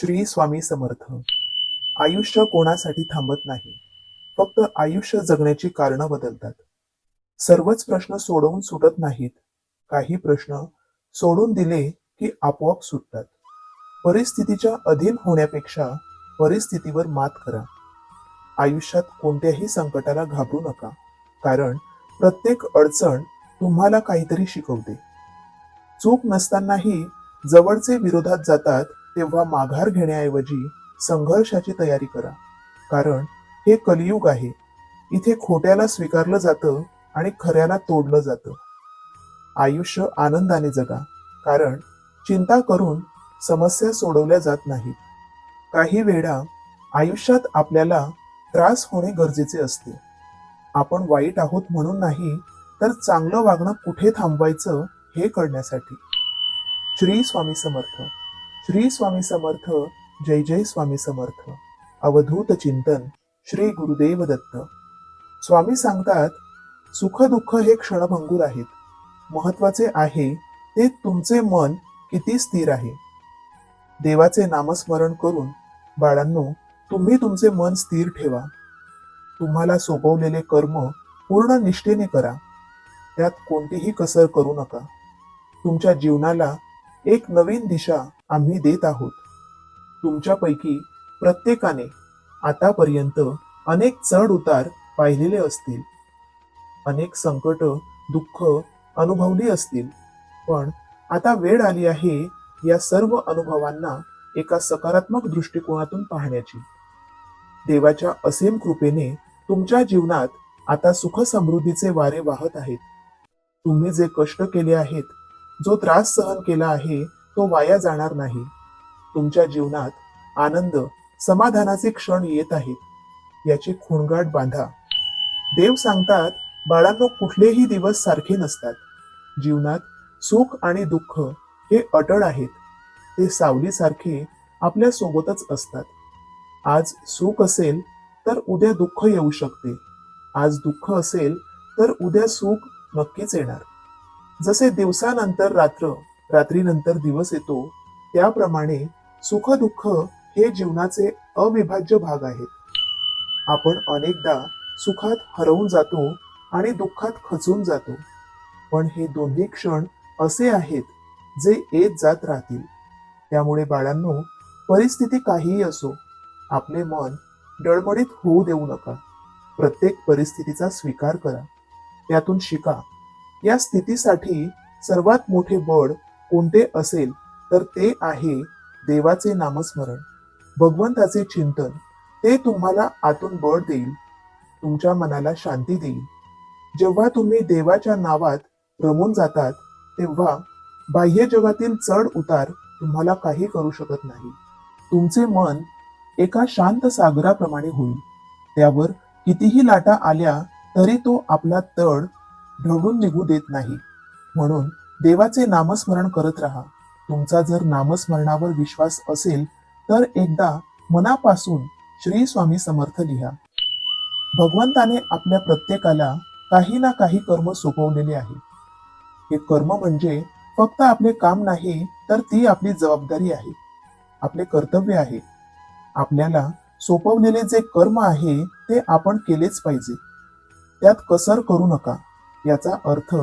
श्री स्वामी समर्थ. आयुष्य कोणासाठी थांबत नाही फक्त आयुष्य जगण्याची कारणं बदलतात. सर्वच प्रश्न सोडवून सुटत नाहीत काही प्रश्न सोडून दिले की आपोआप सुटतात. परिस्थितीच्या अधीन होण्यापेक्षा परिस्थितीवर मात करा. आयुष्यात कोणत्याही संकटाला घाबरू नका कारण प्रत्येक अडचण तुम्हाला काहीतरी शिकवते. चूक नसतानाही जवळचे विरोधात जातात तेव्हा माघार घेण्याऐवजी संघर्षाची तयारी करा. कारण हे कलियुग आहे. इथे खोट्याला स्वीकारलं जातं आणि खऱ्याला तोडलं जातं. आयुष्य आनंदाने जगा. कारण चिंता करून समस्या सोडवल्या जात नाहीत. काही वेळा आयुष्यात आपल्याला त्रास होणे गरजेचे असते. आपण वाईट आहोत म्हणून नाही तर चांगलं वागणं कुठे थांबवायचं हे कळण्यासाठी. श्री स्वामी समर्थ. श्री स्वामी समर्थ जय जय स्वामी समर्थ. अवधूत चिंतन श्री गुरुदेव दत्त. स्वामी सांगतात सुख दुःख हे क्षणभंगूर आहेत. महत्त्वाचे आहे ते तुमचे मन किती स्थिर आहे. देवाचे नामस्मरण करून बाळांनो तुम्ही तुमचे मन स्थिर ठेवा. तुम्हाला सोपवलेले कर्म पूर्ण निष्ठेने करा. त्यात कोणतीही कसर करू नका. तुमच्या जीवनाला एक नवीन दिशा आम्ही देत आहोत. तुमच्यापैकी प्रत्येकाने आतापर्यंत अनेक चढ उतार पाहिलेले असतील. अनेक संकट दुःख अनुभवली असतील. पण आता वेळ आली आहे या सर्व अनुभवांना एका सकारात्मक दृष्टिकोनातून पाहण्याची. देवाच्या असीम कृपेने तुमच्या जीवनात आता सुख समृद्धीचे वारे वाहत आहेत. तुम्ही जे कष्ट केले आहेत जो त्रास सहन केला आहे तो वाया जाणार नाही. तुमच्या जीवनात आनंद समाधानाचे क्षण येत आहेत. याची खुणगाट बांधा. देव सांगतात बाळांनो कुठलेही दिवस सारखे नसतात. जीवनात सुख आणि दुःख हे अटळ आहेत. ते सावलीसारखे आपल्या सोबतच असतात. आज सुख असेल तर उद्या दुःख येऊ शकते. आज दुःख असेल तर उद्या सुख नक्कीच येणार. जसे दिवसानंतर रात्र रात्रीनंतर दिवस येतो त्याप्रमाणे सुख दुःख हे जीवनाचे अविभाज्य भाग आहेत. आपण अनेकदा सुखात हरवून जातो आणि दुःखात खचून जातो. पण हे दोन्ही क्षण असे आहेत जे येत जात राहतील. त्यामुळे बाळांनो परिस्थिती काहीही असो आपले मन डळमळीत होऊ देऊ नका. प्रत्येक परिस्थितीचा स्वीकार करा. त्यातून शिका. या स्थितीसाठी सर्वात मोठे बळ कोणते असेल तर ते आहे देवाचे नामस्मरण. भगवंताचे चिंतन. ते तुम्हाला आतून बळ देईल. तुमच्या मनाला शांती देईल. जेव्हा तुम्ही देवाच्या नावात रमून जातात तेव्हा बाह्य जगातील चढ उतार तुम्हाला काही करू शकत नाही. तुमचे मन एका शांत सागराप्रमाणे होईल. त्यावर कितीही लाटा आल्या तरी तो आपला तळ ढगून निघू देत नाही. म्हणून देवाचे नामस्मरण करत राहा. तुमचा जर नामस्मरणावर विश्वास असेल तर एकदा मनापासून श्री स्वामी समर्थ लिहा. भगवंताने आपल्या प्रत्येकाला काही ना काही कर्म सोपवलेले आहे. हे कर्म म्हणजे फक्त आपले काम नाही तर ती आपली जबाबदारी आहे. आपले कर्तव्य आहे. आपल्याला सोपवलेले जे कर्म आहे ते आपण केलेच पाहिजे. त्यात कसर करू नका. याचा अर्थ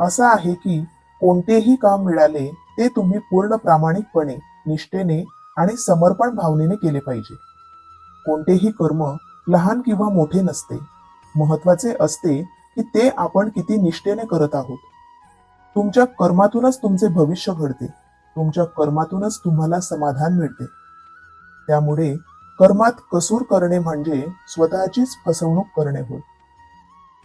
असा आहे की कोणतेही काम मिळाले ते तुम्ही पूर्ण प्रामाणिकपणे निष्ठेने आणि समर्पण भावनेने केले पाहिजे. कोणतेही कर्म लहान किंवा मोठे नसते. महत्त्वाचे असते की ते आपण किती निष्ठेने करत आहोत. तुमच्या कर्मातूनच तुमचे भविष्य घडते. तुमच्या कर्मातूनच तुम्हाला समाधान मिळते. त्यामुळे कर्मात कसूर करणे म्हणजे स्वतःचीच फसवणूक करणे होय.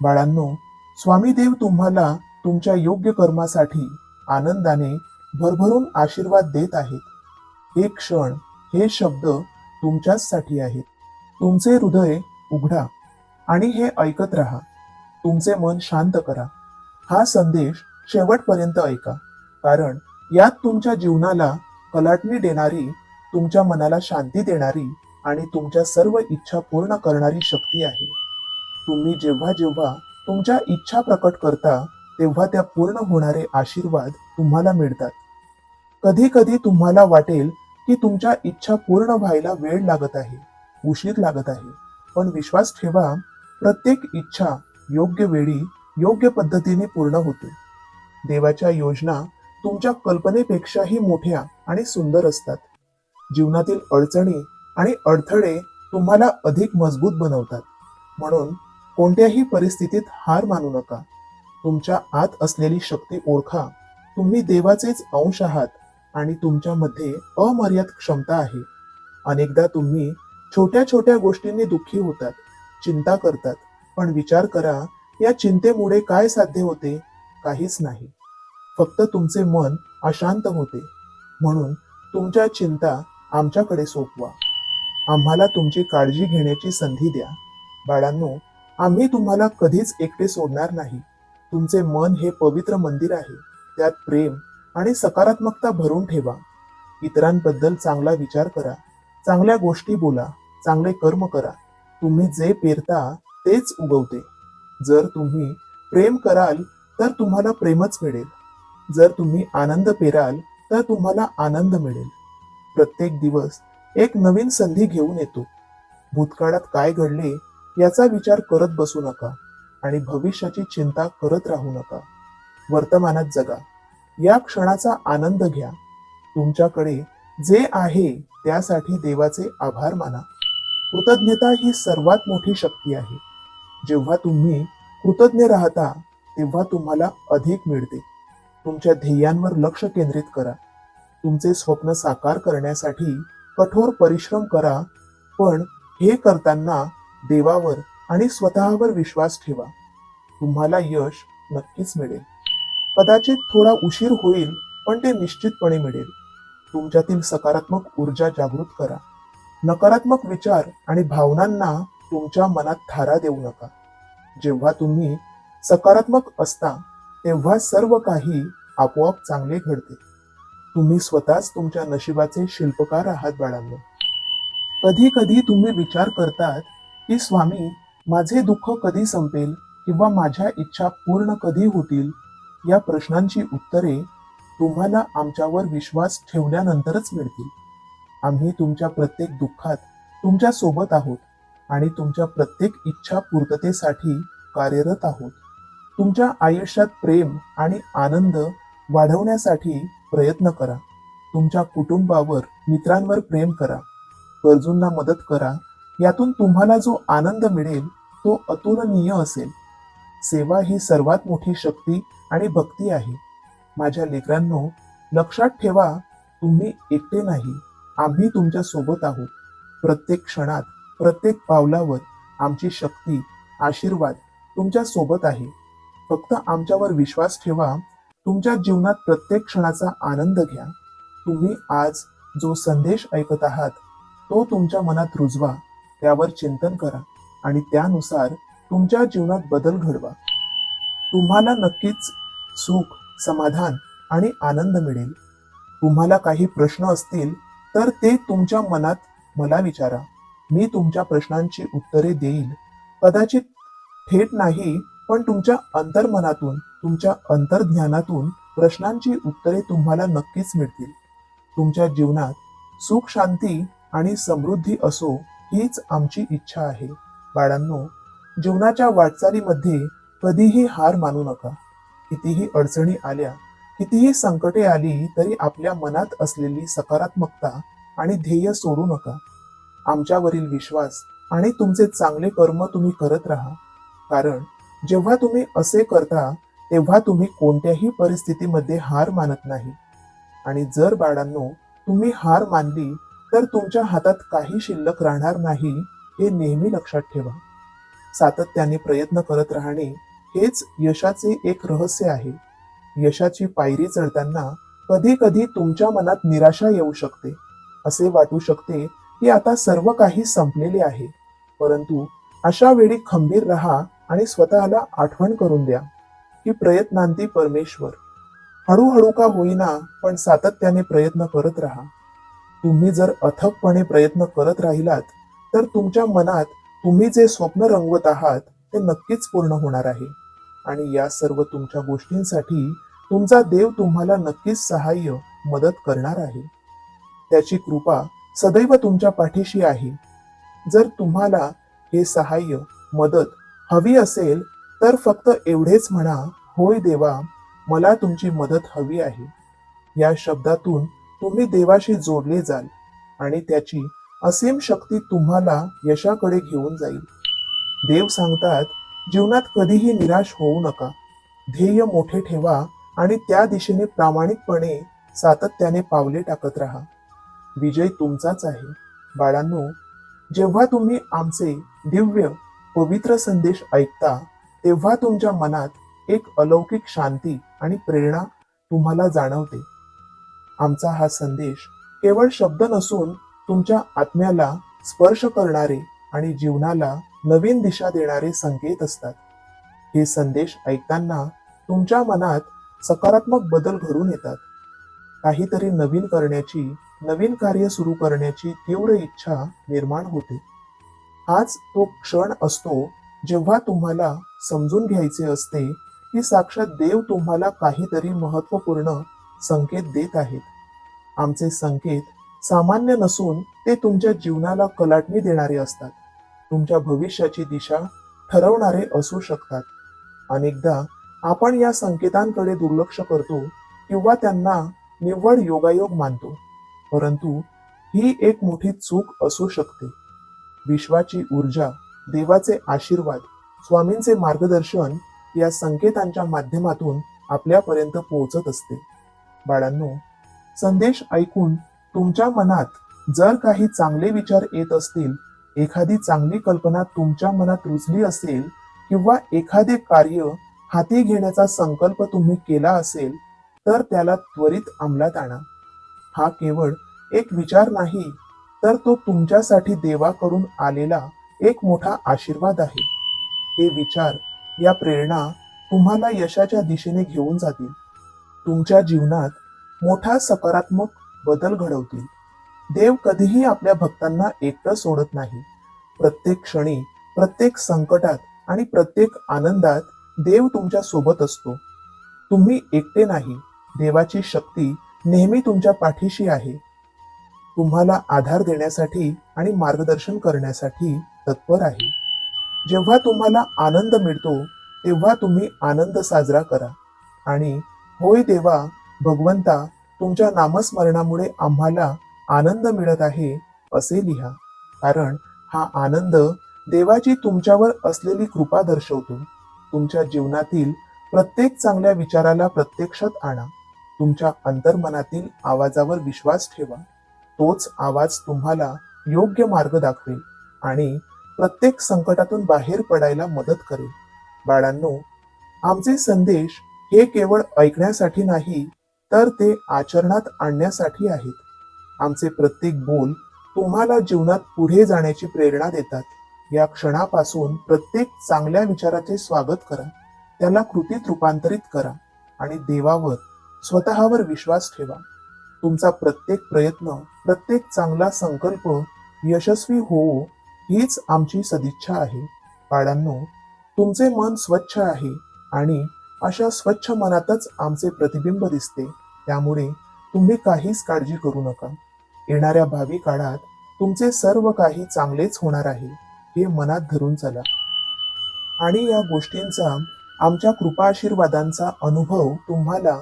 बाळांनो स्वामी देव तुम्हाला तुमच्या योग्य कर्मासाठी आनंदाने भरभरून आशीर्वाद देत आहेत. हे क्षण हे शब्द तुमच्याचसाठी आहेत. तुमचे हृदय उघडा आणि हे ऐकत राहा. तुमचे मन शांत करा. हा संदेश शेवटपर्यंत ऐका. कारण यात तुमच्या जीवनाला कलाटणी देणारी तुमच्या मनाला शांती देणारी आणि तुमच्या सर्व इच्छा पूर्ण करणारी शक्ती आहे. तुम्ही जेव्हा जेव्हा तुमच्या इच्छा प्रकट करता तेव्हा त्या पूर्ण होणारे आशीर्वाद तुम्हाला मिळतात. कधी कधी तुम्हाला वाटेल की तुमच्या इच्छा पूर्ण व्हायला वेळ लागत आहे उशीर लागत आहे. पण विश्वास ठेवा प्रत्येक इच्छा योग्य वेळी योग्य पद्धतीने पूर्ण होते. देवाच्या योजना तुमच्या कल्पनेपेक्षाही मोठ्या आणि सुंदर असतात. जीवनातील अडचणी आणि अडथळे तुम्हाला अधिक मजबूत बनवतात. म्हणून कोणत्याही परिस्थितीत हार मानू नका. तुमच्या आत असलेली शक्ती ओळखा. तुम्ही देवाचेच अंश आहात आणि तुमच्यामध्ये अमर्याद क्षमता आहे. अनेकदा तुम्ही छोट्या छोट्या गोष्टींनी दुःखी होतात चिंता करतात पण विचार करा या चिंतेमुळे काय साध्य होते? काहीच नाही. फक्त तुमचे मन अशांत होते. म्हणून तुमच्या चिंता आमच्याकडे सोपवा. आम्हाला तुमची काळजी घेण्याची संधी द्या. बाळांनो आम्ही तुम्हाला कधीच एकटे सोडणार नाही. तुमचे मन हे पवित्र मंदिर आहे. त्यात प्रेम आणि सकारात्मकता भरून ठेवा. इतरांबद्दल चांगला विचार करा. चांगल्या गोष्टी बोला. चांगले कर्म करा. तुम्ही जे पेरता तेच उगवते. जर तुम्ही प्रेम कराल तर तुम्हाला प्रेमच मिळेल. जर तुम्ही आनंद पेराल तर तुम्हाला आनंद मिळेल. प्रत्येक दिवस एक नवीन संधी घेऊन येतो. भूतकाळात काय घडले याचा विचार करत बसू नका आणि भविष्याची चिंता करत राहू नका. वर्तमानात जगा. या क्षणाचा आनंद घ्या. तुमच्याकडे जे आहे त्यासाठी देवाचे आभार माना. कृतज्ञता ही सर्वात मोठी शक्ती आहे. जेव्हा तुम्ही कृतज्ञ राहता तेव्हा तुम्हाला अधिक मिळते. तुमच्या ध्येयांवर लक्ष केंद्रित करा. तुमचे स्वप्न साकार करण्यासाठी कठोर परिश्रम करा. पण हे करताना देवावर आणि स्वतःवर विश्वास ठेवा. तुम्हाला यश नक्कीच मिळेल. कदाचित थोडा उशीर होईल पण ते निश्चितपणे मिळेल. तुमच्यातील सकारात्मक ऊर्जा जागृत करा. नकारात्मक विचार आणि भावनांना तुमच्या मनात थारा देऊ नका. जेव्हा तुम्ही सकारात्मक असता तेव्हा सर्व काही आपोआप चांगले घडते. तुम्ही स्वतःच तुमच्या नशिबाचे शिल्पकार आहात बाळांनो. कधी कधी तुम्ही विचार करतात की स्वामी माझे दुःख कधी संपेल किंवा माझ्या इच्छा पूर्ण कधी होतील? या प्रश्नांची उत्तरे तुम्हाला आमच्यावर विश्वास ठेवल्यानंतरच मिळतील. आम्ही तुमच्या प्रत्येक दुःखात तुमच्यासोबत आहोत आणि तुमच्या प्रत्येक इच्छा पूर्ततेसाठी कार्यरत आहोत. तुमच्या आयुष्यात प्रेम आणि आनंद वाढवण्यासाठी प्रयत्न करा. तुमच्या कुटुंबावर मित्रांवर प्रेम करा. गरजूंना मदत करा. यातून तुम्हाला जो आनंद मिळेल तो अतुलनीय असेल. सेवा ही सर्वात मोठी शक्ती आणि भक्ती आहे. माझ्या लेकरांनो लक्षात ठेवा तुम्ही एकटे नाही. आम्ही तुमच्यासोबत आहोत. प्रत्येक क्षणात प्रत्येक पावलावर आमची शक्ती आशीर्वाद तुमच्यासोबत आहे. फक्त आमच्यावर विश्वास ठेवा. तुमच्या जीवनात प्रत्येक क्षणाचा आनंद घ्या. तुम्ही आज जो संदेश ऐकत आहात तो तुमच्या मनात रुजवा. त्यावर चिंतन करा आणि त्यानुसार तुमच्या जीवनात बदल घडवा. तुम्हाला नक्कीच सुख समाधान आणि आनंद मिळेल. तुम्हाला काही प्रश्न असतील तर ते तुमच्या मनात मला विचारा. मी तुमच्या प्रश्नांची उत्तरे देईल. कदाचित थेट नाही पण तुमच्या अंतर्मनातून तुमच्या अंतर्ज्ञानातून प्रश्नांची उत्तरे तुम्हाला नक्कीच मिळतील. तुमच्या जीवनात सुख शांती आणि समृद्धी असो हीच आमची इच्छा आहे. बाळांनो जीवनाच्या वाटचालीमध्ये कधीही हार मानू नका. कितीही अडचणी आल्या कितीही संकटे आली तरी आपल्या मनात असलेली सकारात्मकता आणि ध्येय सोडू नका. आमच्यावरील विश्वास आणि तुमचे चांगले कर्म तुम्ही करत राहा. कारण जेव्हा तुम्ही असे करता तेव्हा तुम्ही कोणत्याही परिस्थितीमध्ये हार मानत नाही. आणि जर बाळांनो तुम्ही हार मानली तर तुमच्या हातात काही शिल्लक राहणार नाही हे नेहमी लक्षात ठेवा. सातत्याने प्रयत्न करत राहणे हेच यशाचे एक रहस्य आहे. यशाची पायरी चढताना कधी कधी तुमच्या मनात निराशा येऊ शकते. असे वाटू शकते की आता सर्व काही संपलेले आहे. परंतु अशा वेळी खंबीर राहा आणि स्वतःला आठवण करून द्या की प्रयत्नांती परमेश्वर. हळूहळू का होईना पण सातत्याने प्रयत्न करत राहा. तुम्ही जर अथकपणे प्रयत्न करत राहिलात तर तुमच्या मनात तुम्ही जे स्वप्न रंगवत आहात ते नक्कीच पूर्ण होणार आहे. आणि या सर्व तुमच्या गोष्टींसाठी तुमचा देव तुम्हाला नक्कीच सहाय्य मदत करणार आहे. त्याची कृपा सदैव तुमच्या पाठीशी आहे. जर तुम्हाला हे सहाय्य मदत हवी असेल तर फक्त एवढेच म्हणा होय देवा मला तुमची मदत हवी आहे. या शब्दातून तुम्ही देवाशी जोडले जाल आणि त्याची असीम शक्ती तुम्हाला यशाकडे घेऊन जाईल. देव सांगतात जीवनात कधीही निराश होऊ नका. ध्येय मोठे ठेवा आणि त्या दिशेने प्रामाणिकपणे सातत्याने पावले टाकत राहा. विजय तुमचाच आहे. बाळांनो जेव्हा तुम्ही आमचे दिव्य पवित्र संदेश ऐकता तेव्हा तुमच्या मनात एक अलौकिक शांती आणि प्रेरणा तुम्हाला जाणवते. आमचा हा संदेश केवळ शब्द नसून तुमच्या आत्म्याला स्पर्श करणारे आणि जीवनाला नवीन दिशा देणारे संकेत असतात. हे संदेश ऐकताना तुमच्या मनात सकारात्मक बदल घडून येतात. काहीतरी नवीन करण्याची नवीन कार्य सुरू करण्याची तीव्र इच्छा निर्माण होते. हाच तो क्षण असतो जेव्हा तुम्हाला समजून घ्यायचे असते की साक्षात देव तुम्हाला काहीतरी महत्त्वपूर्ण संकेत देत आहेत. आमचे संकेत सामान्य नसून ते तुमच्या जीवनाला कलाटणी देणारे असतात. तुमच्या भविष्याची दिशा ठरवणारे असू शकतात. अनेकदा आपण या संकेतांकडे दुर्लक्ष करतो किंवा त्यांना निव्वळ योगायोग मानतो. परंतु ही एक मोठी चूक असू शकते. विश्वाची ऊर्जा देवाचे आशीर्वाद स्वामींचे मार्गदर्शन या संकेतांच्या माध्यमातून आपल्यापर्यंत पोहोचत असते. बाळांनो संदेश ऐकून तुमच्या मनात जर काही चांगले विचार येत असतील एखादी चांगली कल्पना तुमच्या मनात रुजली असेल किंवा एखादे कार्य हाती घेण्याचा संकल्प तुम्ही केला असेल तर त्याला त्वरित अंमलात आणा. हा केवळ एक विचार नाही तर तो तुमच्यासाठी देवाकडून आलेला एक मोठा आशीर्वाद आहे. हे विचार या प्रेरणा तुम्हाला यशाच्या दिशेने घेऊन जातील. तुमच्या जीवनात मोठा सकारात्मक बदल घडवतील. देव कधीही आपल्या भक्तांना एकटं सोडत नाही. प्रत्येक क्षणी प्रत्येक संकटात आणि प्रत्येक आनंदात देव तुमच्यासोबत असतो. तुम्ही एकटे नाही. देवाची शक्ती नेहमी तुमच्या पाठीशी आहे. तुम्हाला आधार देण्यासाठी आणि मार्गदर्शन करण्यासाठी तत्पर आहे. जेव्हा तुम्हाला आनंद मिळतो तेव्हा तुम्ही आनंद साजरा करा आणि होय देवा भगवंता तुमच्या नामस्मरणामुळे आम्हाला आनंद मिळत आहे असे लिहा. कारण हा आनंद देवाची तुमच्यावर असलेली कृपा दर्शवतो. तुमच्या जीवनातील प्रत्येक चांगल्या विचाराला प्रत्यक्षात आणा. तुमच्या अंतर्मनातील आवाजावर विश्वास ठेवा. तोच आवाज तुम्हाला योग्य मार्ग दाखवेल आणि प्रत्येक संकटातून बाहेर पडायला मदत करेल. बाळांनो आमचे संदेश हे केवळ ऐकण्यासाठी नाही तर ते आचरणात आणण्यासाठी आहेत. आमचे प्रत्येक बोल तुम्हाला जीवनात पुढे जाण्याची प्रेरणा देतात. या क्षणापासून प्रत्येक चांगल्या विचाराचे स्वागत करा. त्याला कृतीत रूपांतरित करा आणि देवावर स्वतःवर विश्वास ठेवा. तुमचा प्रत्येक प्रयत्न प्रत्येक चांगला संकल्प यशस्वी होवो हीच आमची सदिच्छा आहे. बाळांनो तुमचे मन स्वच्छ आहे आणि अशा स्वच्छ मनातच आमचे प्रतिबिंब दिसते. त्यामुळे तुम्ही काहीच काळजी करू नका. येणाऱ्या भावी काळात तुमचे सर्व काही चांगलेच होणार आहे हे मनात धरून चला. आणि या गोष्टींचा आमच्या कृपा आशीर्वादांचा अनुभव तुम्हाला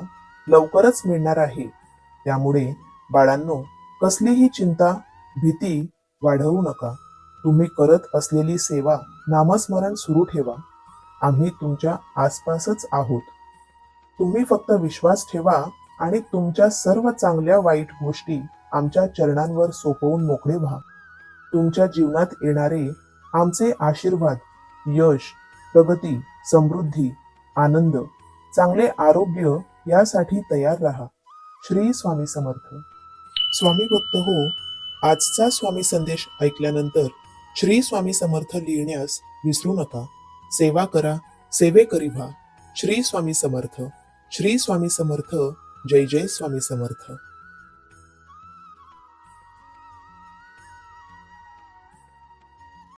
लवकरच मिळणार आहे. त्यामुळे बाळांनो कसलीही चिंता भीती वाढवू नका. तुम्ही करत असलेली सेवा नामस्मरण सुरू ठेवा. आम्ही तुमच्या आसपासच आहोत. तुम्ही फक्त विश्वास ठेवा आणि तुमच्या सर्व चांगल्या वाईट गोष्टी आमच्या चरणांवर सोपवून मोकळे व्हा. तुमच्या जीवनात येणारे आमचे आशीर्वाद यश प्रगती समृद्धी आनंद चांगले आरोग्य यासाठी तयार राहा. श्री स्वामी समर्थ. स्वामी भक्त हो आजचा स्वामी संदेश ऐकल्यानंतर श्री स्वामी समर्थ लिहिण्यास विसरू नका. सेवा करा सेवेकरी व्हा. श्री स्वामी समर्थ श्री स्वामी समर्थ जय जय स्वामी समर्थ.